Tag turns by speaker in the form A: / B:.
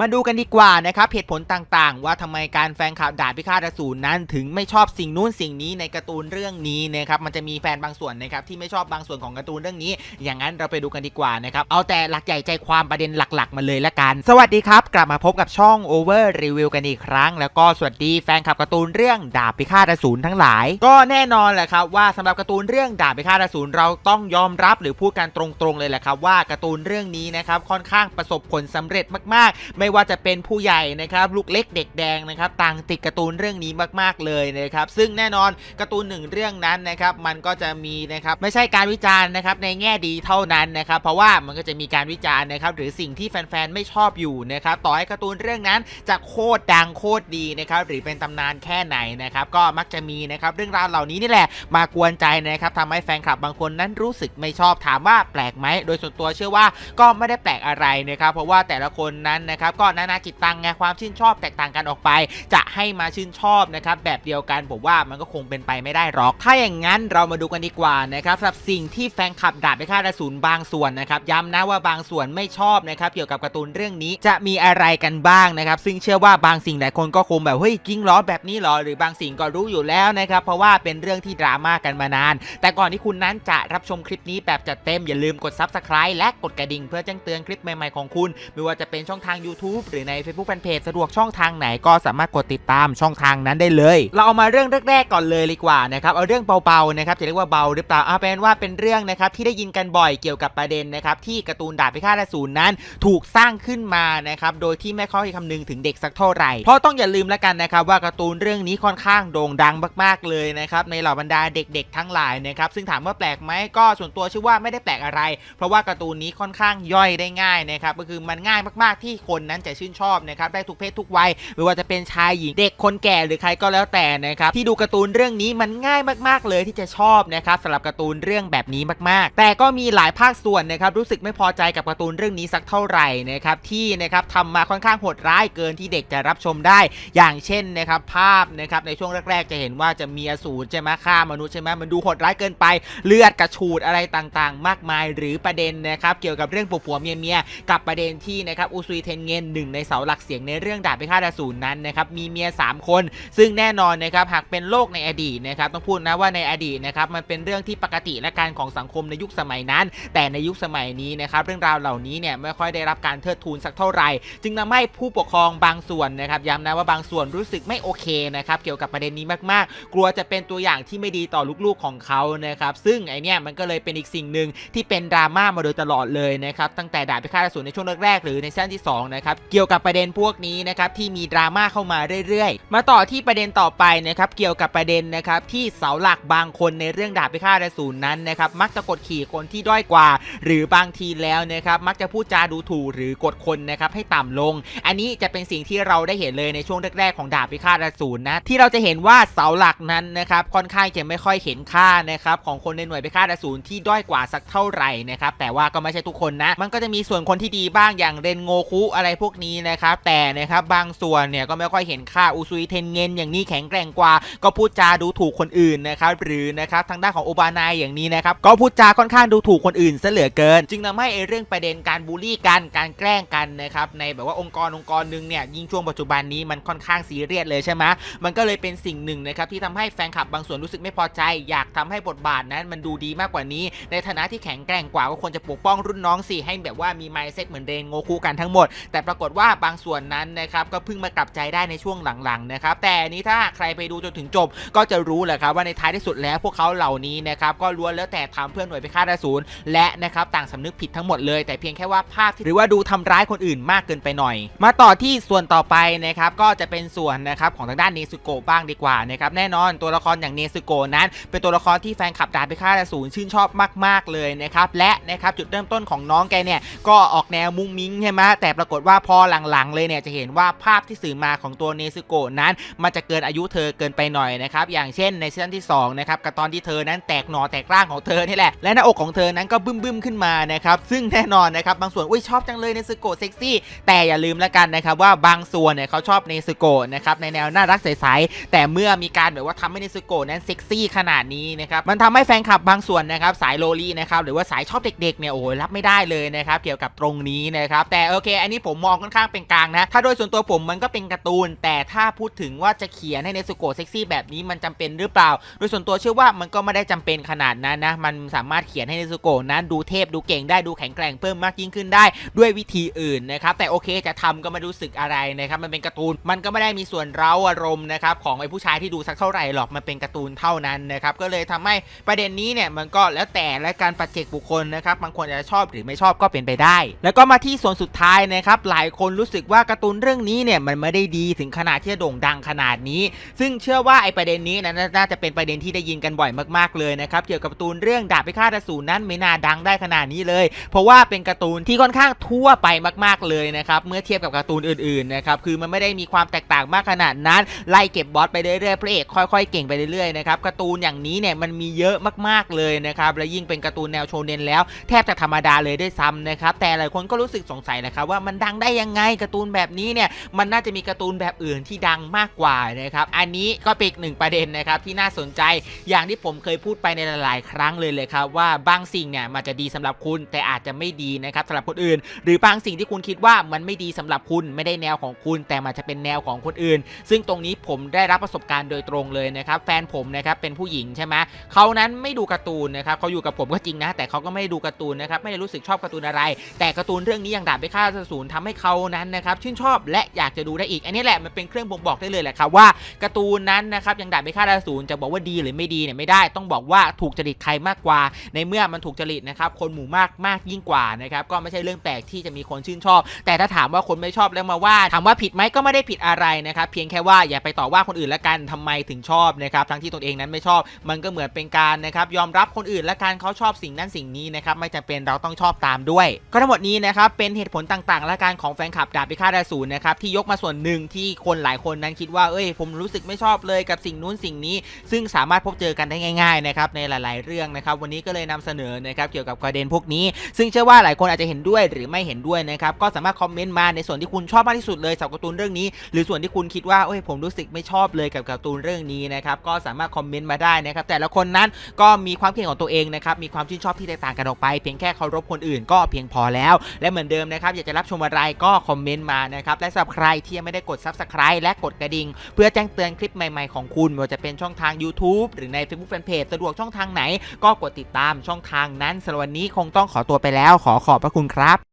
A: มาดูกันดีกว่านะครับเหตุผลต่างๆ ว่าทำไมการแฟนคลับดาบพิฆาตอสูรนั้น ถึงไม่ชอบสิ่งนู้นสิ่งนี้ในการ์ตูนเรื่องนี้นะครับมันจะมีแฟนบางส่วนนะครับที่ไม่ชอบบางส่วนของการ์ตูนเรื่องนี้ อย่างนั้นเราไปดูกันดีกว่านะครับเอาแต่หลักใหญ่ใจความประเด็นหลักๆ มาเลยละกัน สวัสดีครับ กลับมาพบกับช่อง Over Review กันอีกครั้ง แล้วก็สวัสดีแฟนคลับการ์ตูนเรื่องดาบพิฆาตอสูรทั้งหลาย ก็แน่นอนแหละครับว่าสำหรับการ์ตูนเรื่องดาบพิฆาตอสูรเราต้องยอมรับหรือพูดกันตรงๆเลยแหละครับว่าการ์ตูนเรื่องนี้นะครับค่อนข้างประสบผลสำเร็จมากๆ ไม่ว่าจะเป็นผู้ใหญ่นะครับลูกเล็กเด็กแดงนะครับต่างติดการ์ตูนเรื่องนี้มากๆเลยนะครับซึ่งแน่นอนการ์ตูนหนึ่งเรื่องนั้นนะครับมันก็จะมีนะครับไม่ใช่การวิจารณ์นะครับในแง่ดีเท่านั้นนะครับเพราะว่ามันก็จะมีการวิจารณ์นะครับหรือสิ่งที่แฟนๆไม่ชอบอยู่นะครับต่อให้การ์ตูนเรื่องนั้นจะโคตรดังโคตรดีนะครับหรือเป็นตำนานแค่ไหนนะครับก็มักจะมีนะครับเรื่องราวเหล่านี้นี่แหละมากวนใจนะครับทำให้แฟนคลับบางคนนั้นรู้สึกไม่ชอบถามว่าแปลกไหมโดยส่วนตัวเชื่อว่าก็ไม่ได้แปลกอะไรนะครับเพราะว่าแต่ละคนนั้นนะครับก็นานาจิตตังไงความชื่นชอบแตกต่างกันออกไป จะให้มาชื่นชอบนะครับแบบเดียวกันผมว่ามันก็คงเป็นไปไม่ได้หรอก ถ้าอย่างนั้นเรามาดูกันดีกว่านะครับสำหรับสิ่งที่แฟนคลับดาบพิฆาตอสูรบางส่วนนะครับย้ำนะว่าบางส่วนไม่ชอบนะครับเกี่ยวกับการ์ตูนเรื่องนี้จะมีอะไรกันบ้างนะครับซึ่งเชื่อว่าบางสิ่งหลายคนก็คงแบบเฮ้ยจริงเหรอแบบนี้หรอหรือบางสิ่งก็รู้อยู่แล้วนะครับเพราะว่าเป็นเรื่องที่ดราม่ากันมานาน แต่ก่อนที่คุณนั้นจะรับชมคลิปนี้แบบจัดเต็มอย่าลืมกด Subscribe และกดกระดิ่งเพื่อแจ้งเตือนคลิปใหม่ๆของคุณ ไม่ว่าจะเป็นช่องทาง YouTube หรือใน Facebook Fanpage สะดวกช่องทางไหนก็สามารถกดติดตามช่องทางนั้นได้เลย เราเอามาเรื่องแรกๆก่อนเลยดีกว่านะครับเอาเรื่องเบาๆนะครับจะเรียกว่าเบาหรือเปล่าเอาเป็นว่าเป็นเรื่องนะครับที่ได้ยินกันบ่อยเกี่ยวกับประเด็นนะครับที่การ์ตูนดาบพิฆาตอสูรนั้น ถูกสร้างขึ้นมานะครับโดยที่ไม่ค่อยคำนึงถึงเด็กสักเท่าไหร่เพราะต้องอย่าลืมแล้วกันนะครับว่าการ์ตูนเรื่องนี้ค่อนข้างโด่งดังมาก ๆเลยนะครับในเหล่าบรรดาเด็ก ๆ ทั้งหลายนะครับซึ่งถามว่าแปลกไหมก็ส่วนตัวเชื่อว่าไม่ได้แปลกอะไร เพราะว่าการ์ตูนนี้ค่อนข้างย่อยได้ง่ายนะครับก็คือมันง่ายมากๆที่คนนั้นจะชื่นชอบนะครับได้ทุกเพศทุกวัยไม่ว่าจะเป็นชายหญิงเด็กคนแก่หรือใครก็แล้วแต่นะครับที่ดูการ์ตูนเรื่องนี้มันง่ายมากๆเลยที่จะชอบนะครับสำหรับการ์ตูนเรื่องแบบนี้มากๆ แต่ก็มีหลายภาคส่วนนะครับรู้สึกไม่พอใจกับการ์ตูนเรื่องนี้สักเท่าไหร่นะครับที่นะครับทำมาค่อนข้างโหดร้ายเกินที่เด็กจะรับชมได้ อย่างเช่นนะครับภาพนะครับในช่วงแรกๆ จะเห็นว่าจะมีอสูรใช่ไหมฆ่ามนุษย์ใช่ไหมมันดูโหดร้ายเกินไป เลือดกระฉูดอะไรต่างๆ มากมาย หรือประเด็นนะครับเกี่ยวกับเรื่องผัวๆเมียกับประเด็นที่นะครับอุซุยเทนเงนหนึ่งในเสาหลักเสียงในเรื่องดาบพิฆาตอสูรนั้นนะครับมีเมียสามคน ซึ่งแน่นอนนะครับหากเป็นโลกในอดีตนะครับต้องพูดนะว่าในอดีตนะครับมันเป็นเรื่องที่ปกติและการของสังคมในยุคสมัยนั้น แต่ในยุคสมัยนี้นะครับเรื่องราวเหล่านี้เนี่ยไม่ค่อยได้รับการเทิดทูนสักเท่าไหร่ จึงทำให้ผู้ปกครองบางส่วนนะครับย้ำนะว่าบางส่วนรู้สึกไม่โอเคนะครับเกี่ยวกับประเด็นนี้มากๆ กลัวจะเป็นตัวอย่างที่ไม่ดีต่อลูกๆของเขานะครับซึ่งไอเนี้ยมันก็เลยเป็นอีกสิ่งหนึ่งที่เป็นดราม่ามาโดยตลอดเลยนะครับตั้งแต่ดาบพิฆาตอสูรในช่วงแรกๆหรือในซีซั่นที่สองนะครับเกี่ยวกับประเด็นพวกนี้นะครับที่มีดราม่าเข้ามาเรื่อยๆ มาต่อที่ประเด็นต่อไปนะครับเกี่ยวกับประเด็นนะครับที่เสาหลักบางคนในเรื่องดาบพิฆาตอสูรนั้นนะครับมักจะกดขี่คนที่ด้อยกว่า หรือบางทีแล้วนะครับมักจะพูดจาดูถูกหรือกดคนนะครับให้ต่ำลง อันนี้จะเป็นสิ่งที่เราได้เห็นเลยในช่วงแรกๆของดาบพิฆาตอสูรนะที่เราจะเห็นว่าเสาหลักนั้นนะครับค่อนข้างจะไม่ค่อยเห็นค่านะครับของคนในหน่วยพิฆาตอสูรที่ด้อยกว่าสักเท่าไหร่นะครับแต่ว่าก็ไม่ใช่ทุกคนนะมันก็จะมีส่วนคนที่ดีบ้างอย่างเรนโงคุอะไรพวกนี้นะครับแต่นะครับบางส่วนเนี่ยก็ไม่ค่อยเห็นค่าอุซุยเทนเงินอย่างนี้แข็งแกร่งกว่า ก็พูดจาดูถูกคนอื่นนะครับหรือนะครับทางด้านของโอบานายอย่างนี้นะครับก็พูดจาค่อนข้างดูถูกคนอื่นซะเหลือเกิน จึงทำให้เรื่องประเด็นการบูลลี่กันการแกล้งกันนะครับในแบบว่าองค์กรองค์กรหนึ่งเนี่ยยิ่งช่วงปัจจุบันนี้มันค่อนข้างซีเรียสเลยใช่ไหมมันก็เลยเป็นสิ่งหนึ่งนะครับที่ทำให้แฟนคลับบางส่วนรู้สึกไม่พอใจ อยากทำให้บทบาทนั้นมันดูดีมากกว่านี้ ในฐานะที่แข็งแกร่งกว่าก็ควรจะปกป้องรุ่นน้องสิให้แบบว่ามีไมเซ็ตเหมือนเรนโงคุกันทั้งหมดแต่ปรากฏว่าบางส่วนนั้นนะครับก็เพิ่งมากลับใจได้ในช่วงหลังๆนะครับแต่นี้ถ้าใครไปดูจนถึงจบ ก็จะรู้แหละครับว่าในท้ายที่สุดแล้วพวกเขาเหล่านี้นะครับก็ล้วนแล้วแต่ทำเพื่อหน่วยพิฆาตอสูรและนะครับต่างสำนึกผิดทั้งหมดเลย แต่เพียงแค่ว่าภาพที่หรือว่าดูทำร้ายคนอื่นมากเกินไปหน่อย มาต่อที่ส่วนต่อไปนะครับก็จะเป็นส่วนนะครับของทางด้านเนซุโกะบ้างดีกว่านะครับแน่นอนตัวละครอย่างเนซุโกะนั้น เป็นตัวละครที่แฟนคลับดาบพิฆาตอสูรชื่นชอบมาก ๆเลยนะครับและนะครับจุดเริ่มต้นของน้องแกเนี่ยก็ออกแนวมุ้งมิ้งใช่ไหมแต่ปรากฏว่าพอหลังๆ เลยเนี่ยจะเห็นว่าภาพที่สื่อมาของตัวเนซุโกะนั้น มันจะเกินอายุเธอเกินไปหน่อยนะครับอย่างเช่นในซีซั่นที่2นะครับกับตอนที่เธอนั้นแตกหนอแตกร่างของเธอนี่แหละและหน้าอกของเธอนั้นก็บึ้มบึ้มๆขึ้นมานะครับซึ่งแน่นอนนะครับบางส่วนอุ้ยชอบจังเลยเนซุโกะเซ็กซี่แต่อย่าลืมแล้วกันนะครับว่าบางส่วนเนี่ยเขาชอบเนซุโกะนะครับในแนวน่ารักใสๆแต่เมื่อมีการแบบว่าทำให้เนซุโกะนั้นเซ็กซี่ขนาดนี้นะครับมันทำให้แฟนคลับบางส่วนนะครับสายโลลี่นะครับหรือว่าสายชอบเด็กๆเนี่ยโอ้โหรับไม่ได้เลยนะครับเกี่ยวกับตรงนี้นะครับแต่โอเค อันนี้ผมมองค่อนข้างเป็นกลางนะ ถ้าโดยส่วนตัวผมมันก็เป็นการ์ตูน แต่ถ้าพูดถึงว่าจะเขียนให้เนซุโกะเซ็กซี่แบบนี้มันจำเป็นหรือเปล่า โดยส่วนตัวเชื่อว่ามันก็ไม่ได้จำเป็นขนาดนั้นนะ มันสามารถเขียนให้เนซุโกะนั้นดูเทพดูเก่งได้ดูแข็งแกร่งเพิ่มมากยิ่งขึ้นได้ด้วยวิธีอื่นนะครับ แต่โอเคจะทำก็ไม่รู้สึกอะไรนะครับ มันเป็นการ์ตูน มันก็ไม่ได้มีส่วนเร้าอารมณ์นะครับของไอ้ผู้ชายที่ดูสักเท่าไหร่หรอก มันเป็นการ์ตูนเท่านั้นนะครับ ก็เลยทำให้ประเด็นนี้เนี่ยมันก็แล้วแต่และการปัจเจกบุคคลนะครับ บางคนจะชอบหรือไม่ชอบก็เป็นไปได้ แล้วก็มาที่ส่วนสุดท้ายนะครับหลายคนรู้สึกว่าการ์ตูนเรื่องนี้เนี่ยมันไม่ได้ดีถึงขนาดที่จะโด่งดังขนาดนี้ ซึ่งเชื่อว่าไอ้ประเด็นนี้นะน่าจะเป็นประเด็นที่ได้ยินกันบ่อยมากๆเลยนะครับเกี่ยวกับการ์ตูนเรื่องดาบพิฆาตอสูรนั้นไม่น่าดังได้ขนาดนี้เลย เพราะว่าเป็นการ์ตูนที่ค่อนข้างทั่วไปมาก ๆเลยนะครับเมื่อเทียบกับการ์ตูนอื่นๆนะครับคือมันไม่ได้มีความแตกต่างมากขนาดนั้น ไล่เก็บบอสไปเรื่อยๆพระเอกค่อยๆ เก่งไปเรื่อยๆนะครับการ์ตูนอย่างนี้เนี่ยมันมีเยอะมากๆเลยนะครับและยิ่งเป็นการ์ตูนแนวโชเนนแล้ว แทบจะธรรมดาเลยด้วยซ้ำนะครับแต่หลายคนก็รู้สึกสงสัยแหละครับว่ามันดังได้ยังไงการ์ตูนแบบนี้เนี่ยมันน่าจะมีการ์ตูนแบบอื่นที่ดังมากกว่านะครับอันนี้ก็เป็นอีกหนึ่งประเด็นนะครับที่น่าสนใจอย่างที่ผมเคยพูดไปในหลาย ๆ ครั้งเลยเลยครับว่าบางสิ่งเนี่ยมันจะดีสำหรับคุณแต่อาจจะไม่ดีนะครับสำหรับคนอื่น หรือบางสิ่งที่คุณคิดว่ามันไม่ดีสำหรับคุณไม่ได้แนวของคุณ แต่มันจะเป็นแนวของคนอื่น ซึ่งตรงนี้ผมได้รับประสบการณ์โดยตรงเลยนะครับแฟนผมนะครับเป็นผู้หญิงใช่ไหมเขานั้นไม่ดูการ์ตูนนะครับเขาอยู่กับผมก็จริงนะ แต่เขาก็ไม่ได้ดูการ์ตูนนะครับไม่ได้รู้สึกชอบการ์ตูนอะไร แต่การ์ตูนเรื่องนี้อย่างดาบไปฆ่าอสูรทำให้เขานั้นนะครับชื่นชอบและอยากจะดูได้อีก อันนี้แหละมันเป็นเครื่องบ่งบอกได้เลยแหละครับว่าการ์ตูนนั้นนะครับย่างดาบไปฆ่าอสูรจะบอกว่าดีหรือไม่ดีเนี่ยไม่ได้ต้องบอกว่าถูกจริตใครมากกว่า ในเมื่อมันถูกจริตนะครับคนหมู่มากมากยิ่งกว่านะครับก็ไม่ใช่เรื่องแปลกที่จะมีคนชื่นชอบ แต่ถ้าถามว่าคนไม่ชอบแล้วมาว่าถามว่าผิดไหมก็ไม่ได้ผิดอะไรนะครับเพียงแค่ว่าอย่าไปต่อว่าคนอื่นละกันทำไมถึงชอบนะครับทั้งที่ตนเองนั้นไม่ชอบ มันก็เหมือนเป็นการนะครับยอมรับคนอื่นละกันเขาชอบสิ่งนั้นสิ่งนี้นะครับไม่จำเป็นเราต้องชอบตามด้วย ก็ทั้งหมดนี้นะครับเป็นเหตุผลต่างๆ และการของแฟนคลับดาบพิฆาตอสูรนะครับที่ยกมาส่วนหนึ่งที่คนหลายคนนั้นคิดว่าเอ้ยผมรู้สึกไม่ชอบเลยกับสิ่งนู้นสิ่งนี้ ซึ่งสามารถพบเจอกันได้ง่ายๆนะครับในหลาย ๆ เรื่องนะครับวันนี้ก็เลยนำเสนอนะครับเกี่ยวกับประเด็นพวกนี้ ซึ่งเชื่อว่าหลายคนอาจจะเห็นด้วยหรือไม่เห็นด้วยนะครับก็สามารถคอมเมนต์มาในส่วนที่คุณชอบมากที่สุดเลยสำหรับการ์ตูนเรื่องนี้ หรือส่วนที่คุณคิดว่าเอ้ยผมรู้สึกไม่ชอบเลยกับการ์ตูนเรื่องนี้นะครับก็สามารถคอมเมนต์มาได้นะครับแต่ละคนนั้นก็มีความคิดของตัวเองนะครับมีความชื่นชอบที่แตกต่างกันออกไป เพียงแค่เคารพคนอื่นก็เพียงพอแล้ว และเหมือนเดิมนะครับอยากจะรับชมอะไรก็คอมเมนต์มานะครับ และสำหรับใครที่ยังไม่ได้กด Subscribe และกดกระดิ่ง เพื่อแจ้งเตือนคลิปใหม่ๆของคุณไม่ว่าจะเป็นช่องทาง YouTube หรือใน Facebook Fanpage สะดวกช่องทางไหน ก็กดติดตามช่องทางนั้นสำหรับวันนี้คงต้องขอตัวไปแล้ว ขอขอบพระคุณครับ